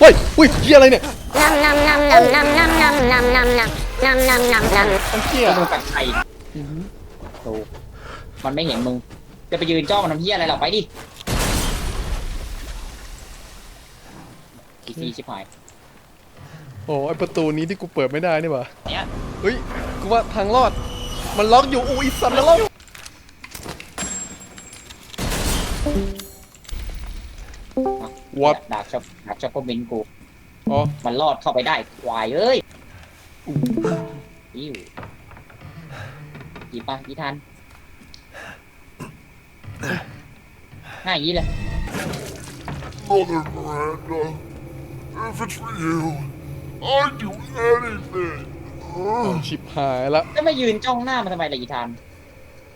เฮ้ยอุ้ยเฮียอะไรเนี่ย Nom nom nom nom nom nom nom nom nom nom nom nom nom nom. มันเฮียมึงกัดใครถูกมันไม่เห็นมึง จะไปยืนจ้องมันทำเหี้ยอะไรหรอไปดิอีซีชิบหายโอ้ไอประตูนี้ที่กูเปิดไม่ได้นี่หว่าเนี้ยเฮ้ยกูว่าทางรอด มันล็อกอยู่อุ้ยสัตว์นรก What ดาบชอบดาบชอบพวกมินกู อ๋อ มันรอดเข้าไปได้ควายเอ้ยอิ้วกี่ปะกี่ทันง่ายอย่างนี้เลย Mother Miranda, if it's for you, I'd do anything. ชิบหายละจะมายืนจ้องหน้ามันทำไมล่ะอีทัน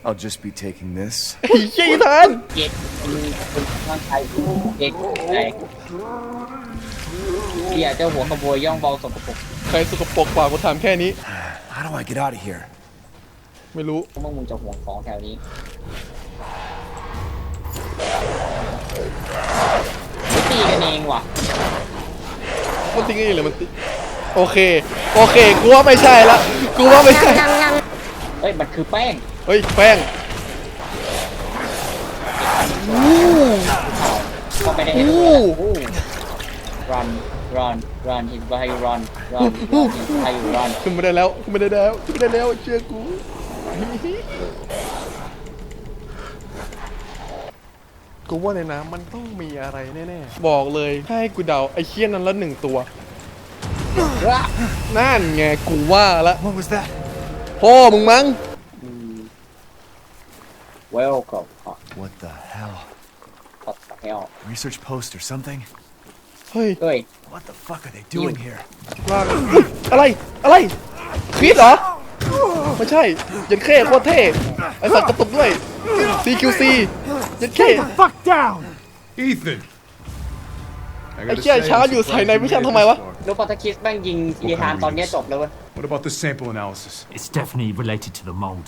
I'll just be taking this. ไอ้เฮียอีทานเย็ดมึงเป็นร่างกายเย็ดไอ้เหี้ยเจ้าหัวขโมยย่องเบาสมปรกใครสกปรกกว่ากูถามแค่นี้ How do I get out of here? ไม่รู้ พวกมึงจะห่วงของแถวนี้ไม่ตีกันเองว่ะ มันทิ้งไอ้เลยมันติโอเค โอเค กูว่าไม่ใช่ละ กูว่าไม่ใช่ Nom nom. เฮ้ย มันคือแป้ง เฮ้ยแป้งก็ไม่ได้เห็นโอ้รันรันรันหินไปให้รันรันหินไปรันขึ้นไม่ได้แล้วขึ้นไม่ได้แล้วขึ้นไม่ได้แล้วเชื่อกูกูว่าในน้ำมันต้องมีอะไรแน่ๆ บอกเลยให้กูเดาไอ้เคี้ยนั้นละหนึ่งตัว นั่นไงกูว่าละ What was that? พ่อมึงมั้ง Welcome อ่ะ What the hell? ตัดแถว Research post or something? เฮ้ย เฮ้ย What the fuck are they doing here? ลากอุ๊ยอะไร อะไรคริสเหรอ ไม่ใช่ยันเข้โคตรเท่ ไอสัตว์กระตุกด้วย CQC ยันเข้ Fuck down! Ethan! ไอ้เชี่ยช้าอยู่ใส่ในวิชั่นทำไมวะ รูปปัตคิสแม่งยิงอีธานตอนเนี้ยจบเลยเว้ย What about the sample analysis? It's definitely related to the mold.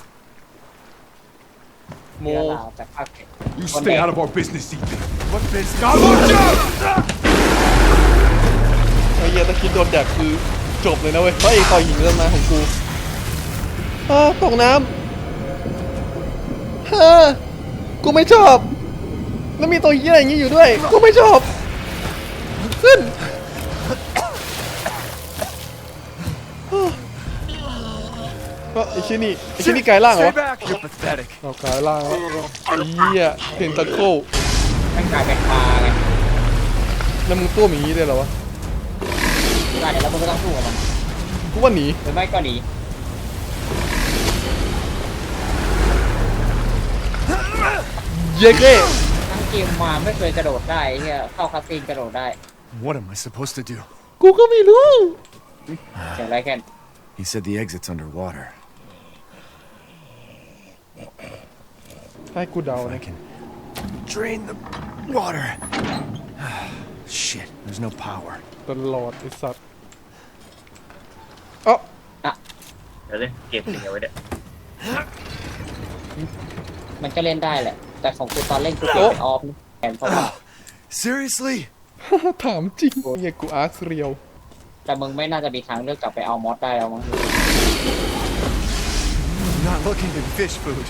โม เดี๋ยวเราจะพัก You One stay day. out of our business, Ethan. What business? Now look out! ไอ้เหี้ยตะคิดโดนแดกคือจบเลยนะเว้ยเพราะไอ้ต่อยหญิงเรื่องมาของกูอ้าตกน้ำฮ่ากูไม่ชอบ แล้วมีตัวเหี้ยอย่างนี้อยู่ด้วย กูไม่ชอบ ขึ้น ก็ไอ้ชิ้นนี่ไอ้ชิ้นนี่กลายร่างเหรอ Stay วะ back! You're pathetic. เอากลายร่างแล้วไอ้เหี้ยเพนตะโคแม่งกลายเป็นปลาไงแล้วมึงตัวหมีได้เหรอวะได้แล้วมึงก็ต้องสู้กับมันกูว่าหนีหรือไม่ก็หนีเย้เก้ทั้งเกมมาไม่เคยกระโดดได้ไอ้เฮียเข้าคาซีนกระโดดได้ What am I supposed to do? กูก็ไม่รู้เสียงไรแค่น He said the exit's underwater. ให้กูเดา If I นะ can drain the water. Shit, there's no power. ตลอดไอ้สัตว์เอ้าเดี๋ยวเล่นเกมจริงเอาไว้เดี๋ยวมันก็เล่นได้แหละ แต่ของกูตอนเล่นกูเปลี่ยนเป็นออฟนะแทนเพราะว่า Seriously? ถามจริงเฮียกูอาร์คเรียว แต่มึงไม่น่าจะมีทางเลือกกลับไปเอามอสได้แล้วมั้ง I'm not looking at fish food.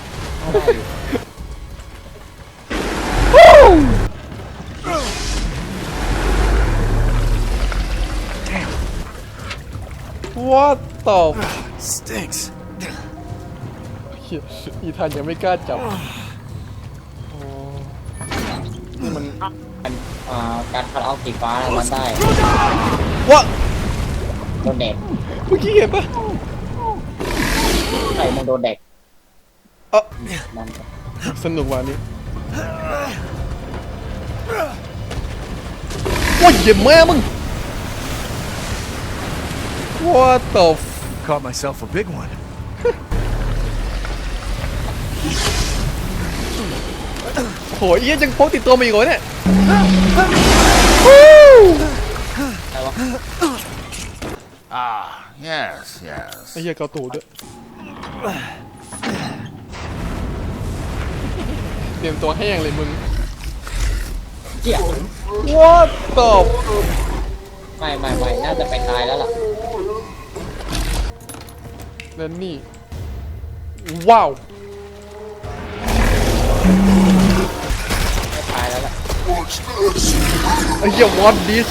ว่าตอบ Stinks. เหี้ยอีธานยังไม่กล้าจับอ๋อนี่มันมันอ่าการคัดเอาสีฟ้ามันได้วะโดนเด็กเมื่อกี้เห็นปะ ใส่มึงโดนเด็กเอ้ามันสนุกว่ะอันนี้ว่าเหี้ยแม่มึง What the f Caught myself a big one. โหยเหี้ยยังพกติดตัวมาอีกเหรอเนี่ยอะไรวะ Ah, yes, yes. ไอ้เหี้ยเกาตูดด้วย เตรียมตัวแห้งเลยมึงเจี๊ย What the ไม่ไม่ไม่น่าจะไปตายแล้วล่ะนั่นนี่ ว้าวไม่ตายแล้วล่ะ Watch this. ไอ้เหี้ย watch this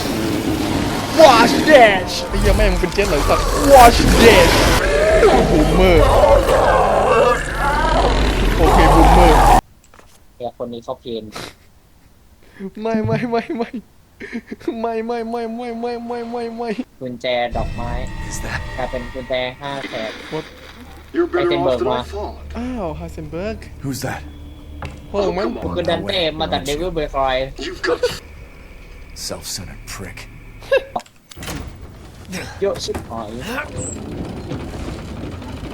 watch this ไอ้เหี้ยแม่งมึงเป็นเจ๊เหรอสัตว์ watch this บูมเมอร์โอเคบูมเมอร์แกคนนี้เขาเพนไม่ไม่ไม่ไม่ไม่ไม่ไม่ไม่ไม่ไม่ไม่ไม่กุญแจดอกไม้ Is that? กลายเป็นกุญแจห้าแฉก You're better can off work, than I man. thought. อ้าวฮาเซนเบิร์ก Who's that? พ่อมึงกูคือดันเต้มาจากเดวิลเบย์คอย You've got Self-centered prick. เยอะชิบหาย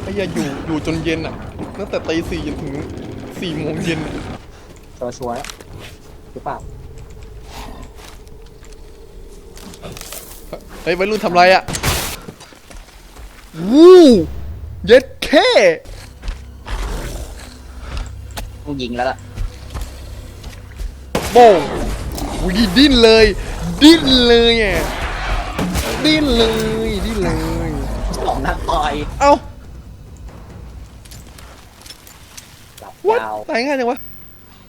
ไอ้เหี้ยอยู่อยู่จนเย็นอะตั้งแต่ตีสี่จนถึงสี่โมงเย็นอะตัวชัวร์หรือเปล่าเฮ้ยวัยรุ่นทำไรอะวู้เย็ดแค่ต้องยิงแล้วล่ะโป้งวิดิ้นเลย ดิ้นเลยอะดิ้นเลยดิ้นเลย สองนัดต่อย เอ้า วัดยาว ตายง่ายจังวะ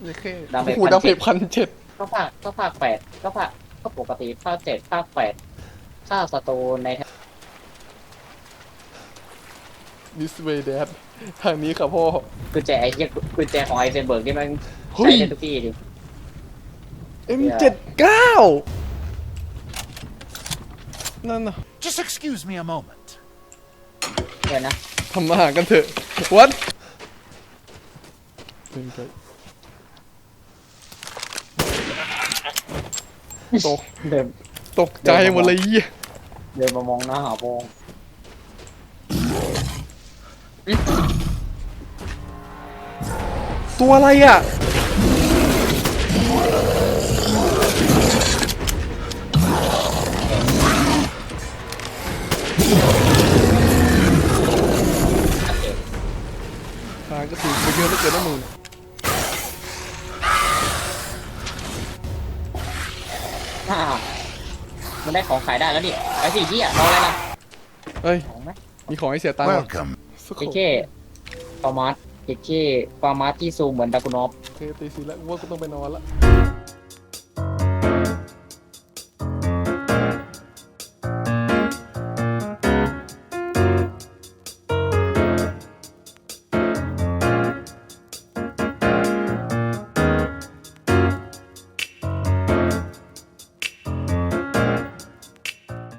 เย็ดแค่ดาเมจ โอ้โหดาเมจพันเจ็ดก็ภาคก็ภาคแปดก็ภาคก็ปกติภาคเจ็ดภาคแปดฆ่าศัตรูในแถบดิสเวย์แดดทางนี้ครับพ่อ กุญแจไอ้เหี้ยกุญแจของไอเซนเบิร์กที่มันเฮ้ใช้ยในทุกที่ดิ M79 นั่นน่ะ Just excuse me a moment. เดี๋ยวนะ ทำมาหากันเถอะวัด เป็นไงตกเดินตกใจหมดเลยเหี้ยเดินมามองหน้าหาโพงตัวอะไรอะทางก็ถือไปเยอะเหลือเกินนะมึงอ่า มันได้ของขายได้แล้วดิไอ้สี่ที่อะรออะไรล่ะเฮ้ย ของไหมมีของให้เสียตังค์ว่ะ Welcome. สักคเจเก้ฟาร์มาสเจเก้ฟาร์มาสที่ซูมเหมือนดากุนอฟ โอเคตีสีแล้วกูว่ากูต้องไปนอนละ